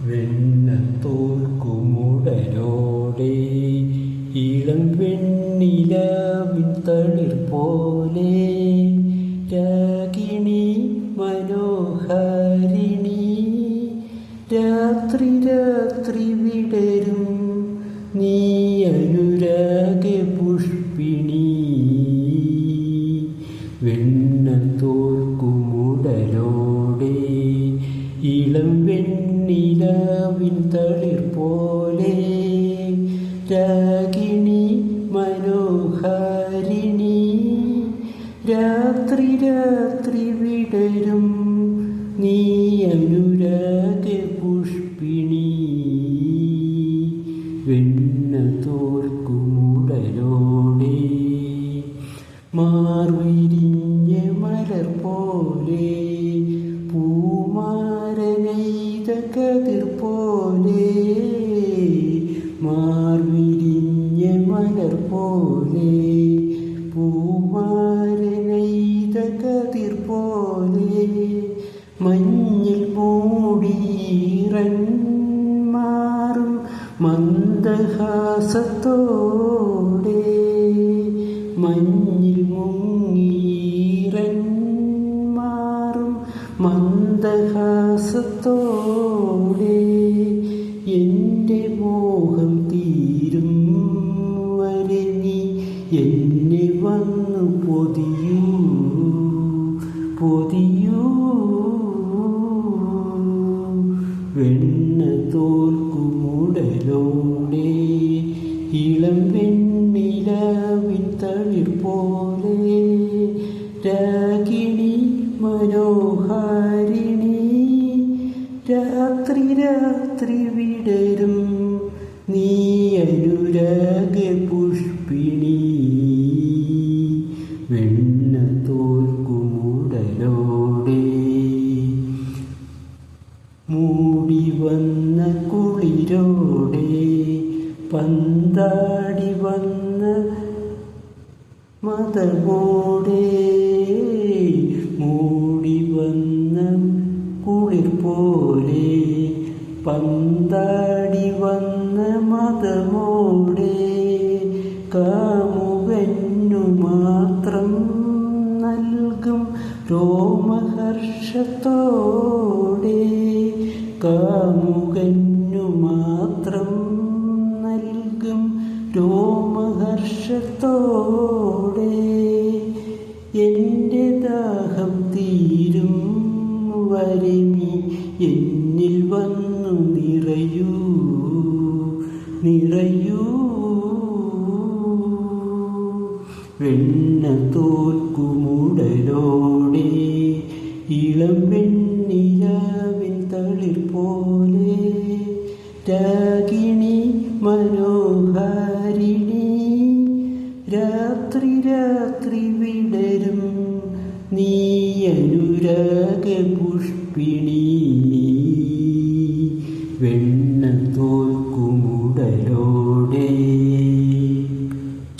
വെണ്ണത്തോൽക്കുമുടലോടെ ഇളം വെണ്ണിലാവിൻ രാഗിണി മനോഹാരിണി രാത്രി രാത്രി വിടരും നീ അനുരാഗ പുഷ്പിണി. വെണ്ണ തോർക്കുമുടലോടെ മാർവിരിഞ്ഞ മലർ പോലെ പൂമാരനെയ്ത കതിർ പോലെ മാർവിരിഞ്ഞ മലർ പോലെ പൂമാരനെയ്ത കതിർ പോലെ മഞ്ഞിൽ മൂടിയിറൻ മാറും മന്ദഹാസത്തോടെ മഞ്ഞിൽ മുങ്ങീറൻ മാറും മന്ദഹാസത്തോടെ എന്റെ മോഹം പൊതിയൂ വെണ്ണ തോൽക്കുമുടലോടെ ഇളം വെണ്ണിലവിൻ തളിർ പോലെ രാഗിണി മനോഹാരിണി രാത്രി രാത്രി വിടരും നീ അനുരാഗ പുഷ്പിണി വെണ്ണ വന്ന കുളിരോടെ പന്താടി വന്ന മതമോടെ മൂടി വന്ന കുളിർ പോലെ പന്താടി വന്ന മതമോടെ കാമുകന്നു മാത്രം നൽകും രോമഹർഷത്തോടെ രോമഹർഷത്തോടെ എന്റെ ദാഹം തീരും വരമി. എന്നിൽ വന്നു നിറയൂ നിറയൂ. വെണ്ണ തോൽക്കുമുടലോടെ ഇളം വെണ്ണിലാവിൻ തളിർ പോലെ രാഗിണി മനോഹാരിണി വിടരും. നീ അനുരാഗ പുഷ്പിണി. വെള്ള